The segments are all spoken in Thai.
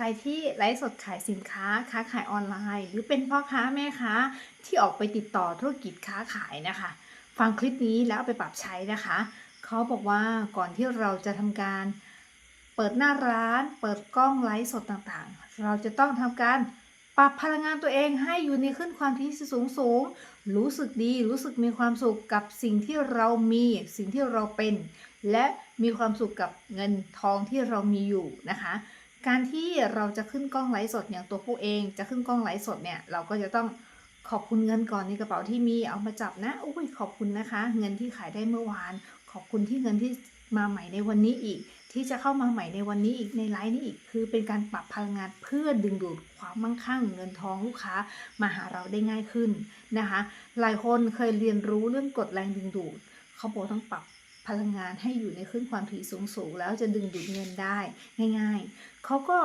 ใครที่ไลฟ์สดขายสินค้าค้าขายออนไลน์ หรือเป็นพ่อค้าแม่ค้าที่ออกไปติดต่อธุรกิจค้าขายนะคะ ฟังคลิปนี้แล้วไปปรับใช้นะคะเขาบอกว่าก่อนที่เราจะทำการเปิดหน้าร้าน เปิดกล้องไลฟ์สดต่างๆ เราจะต้องทำการปรับพลังงานตัวเองให้อยู่ในขึ้นความที่สูงสูงๆรู้สึกดี รู้สึกมีความสุขกับสิ่งที่เรามี สิ่งที่เราเป็น และมีความสุขกับเงินทองที่เรามีอยู่นะคะ การที่เราจะขึ้นกล้องไลฟ์สดอย่างตัวผู้เอง จะขึ้นกล้องไลฟ์สดเนี่ยเราก็จะต้องขอบคุณเงินก่อนในกระเป๋าที่มีเอามาจับนะอุ้ยขอบคุณนะคะ เงินที่ขายได้เมื่อวาน ขอบคุณที่เงินที่มาใหม่ในวันนี้อีก ที่จะเข้ามาใหม่ในวันนี้อีกในไลฟ์นี้อีก คือเป็นการปรับพลังงานเพื่อดึงดูดความมั่งคั่ง เงินทองลูกค้ามาหาเราได้ง่ายขึ้นนะคะ หลายคนเคยเรียนรู้เรื่องกฎแรงดึงดูดเขาบอกต้องปรับ พลังงานให้อยู่ในขึ้นความถี่สูงสูงแล้วจะดึงดูดเงินได้ง่าย ๆ เขาก็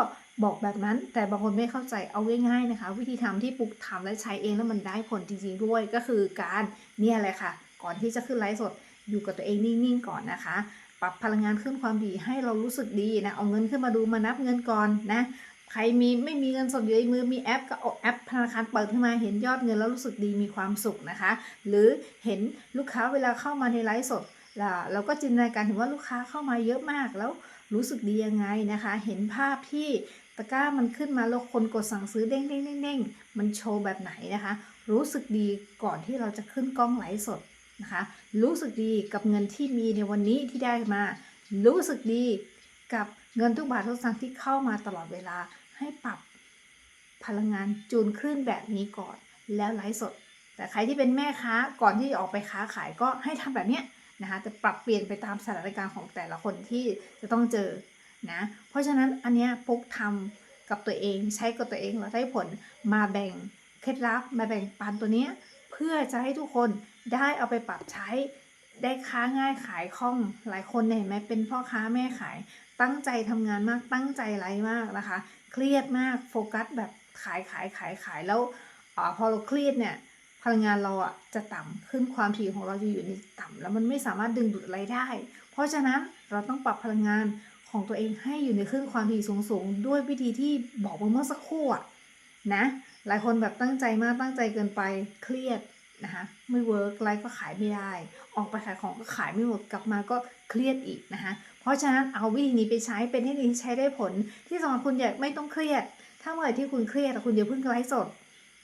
บอกแบบนั้นแต่บางคนไม่เข้าใจเอาง่ายๆนะคะ วิธีทำที่ปุกทำและใช้เองแล้วมันได้ผลจริงๆด้วยก็คือการเนี่ยแหละค่ะ ก่อนที่จะขึ้นไลฟ์สดอยู่กับตัวเองนิ่งๆก่อนนะคะ ปรับพลังงานขึ้นความดีให้เรารู้สึกดีนะเอาเงินขึ้นมาดูมานับเงินก่อนนะใครมีไม่มีเงินสดอยู่ในมือมีแอปก็เอาแอปธนาคารเปิดขึ้นมาเห็นยอดเงินแล้วรู้สึกดีมีความสุขนะคะ หรือเห็นลูกค้าเวลาเข้ามาในไลฟ์สด ล่ะเราก็จินตนาการเห็นว่าลูกค้าเข้ามาเยอะมากแล้วรู้สึกดียังไงนะคะ เห็นภาพที่ตะกร้ามันขึ้นมาแล้วคนกดสั่งซื้อเด้งเด้งเด้งเด้งมันโชว์แบบไหนนะคะ รู้สึกดีก่อนที่เราจะขึ้นกล้องไลฟ์สดนะคะ รู้สึกดีกับเงินที่มีในวันนี้ที่ได้มา รู้สึกดีกับเงินทุกบาททุกสตางค์ที่เข้ามาตลอดเวลาให้ปรับพลังงานจูนคลื่นแบบนี้ก่อนแล้วไลฟ์สด แต่ใครที่เป็นแม่ค้าก่อนที่จะออกไปค้าขายก็ให้ทำแบบเนี้ย นะคะจะปรับเปลี่ยนไปตามสถานการณ์ของแต่ละคนที่จะต้องเจอนะเพราะฉะนั้นอันเนี้ยพกทำกับตัวเองใช้กับตัวเองแล้วได้ผลมาแบ่งเคล็ดลับมาแบ่งปันตัวเนี้ยเพื่อจะให้ทุกคนได้เอาไปปรับใช้ได้ค้าง่ายขายคล่องหลายคนเนี่ยเห็นไหมเป็นพ่อค้าแม่ขายตั้งใจทำงานมากตั้งใจไรมากนะคะ เครียดมากโฟกัสแบบขายขายขายขายแล้วอพอเราเครียดเนี่ย พลังงานเราอะจะต่ำขึ้นความถี่ของเราจะอยู่ในต่ำแล้วมันไม่สามารถดึงดูดอะไรได้ เพราะฉะนั้นเราต้องปรับพลังงานของตัวเองให้อยู่ในคลื่นความถี่สูงๆ ด้วยวิธีที่บอกไปเมื่อสักครู่อะนะหลายคนแบบตั้งใจมากตั้งใจเกินไปเครียดนะคะไม่เวิร์กไลฟ์ก็ขายไม่ได้ ออกไปขายของก็ขายไม่หมดกลับมาก็เครียดอีกนะคะเพราะฉะนั้นเอาวิธีนี้ไปใช้เป็นเทคนิคที่ใช้ได้ผลที่สำคัญคุณอย่าไม่ต้องเครียด ถ้าเมื่อไหร่ที่คุณเครียดอะคุณอย่าเพิ่งไลฟ์สด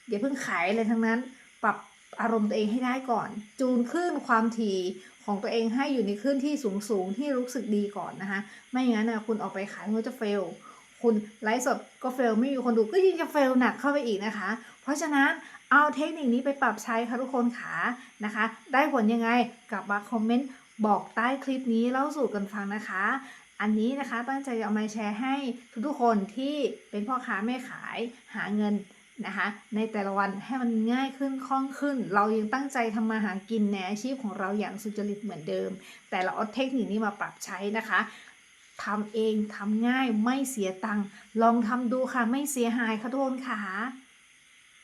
อย่าเพิ่งขายอะไรทั้งนั้น ปรับอารมณ์ตัวเองให้ได้ก่อน จูนคลื่นความถี่ของตัวเองให้อยู่ในคลื่นที่สูงสูงที่รู้สึกดีก่อนนะคะไม่งั้นนะคุณออกไปขายมันก็จะเฟลคุณไลฟ์สดก็เฟลไม่มีคนดูก็ยิ่งจะเฟลหนักเข้าไปอีกนะคะ เพราะฉะนั้นเอาเทคนิคนี้ไปปรับใช้ค่ะทุกคนขานะคะ ได้ผลยังไงกลับมาคอมเมนต์บอกใต้คลิปนี้เล่าสู่กันฟังนะคะ อันนี้นะคะตั้งใจจะเอามาแชร์ให้ทุกๆคนที่เป็นพ่อค้าแม่ขายหาเงิน นะคะในแต่ละวันให้มันง่ายขึ้นคล่องขึ้น เรายังตั้งใจทำมาหากินในอาชีพของเราอย่างสุจริตเหมือนเดิม แต่เราเอาเทคนิคนี้มาปรับใช้นะคะทำเองทำง่ายไม่เสียตังค์ลองทำดูค่ะไม่เสียหายค่ะทุกคนค่ะ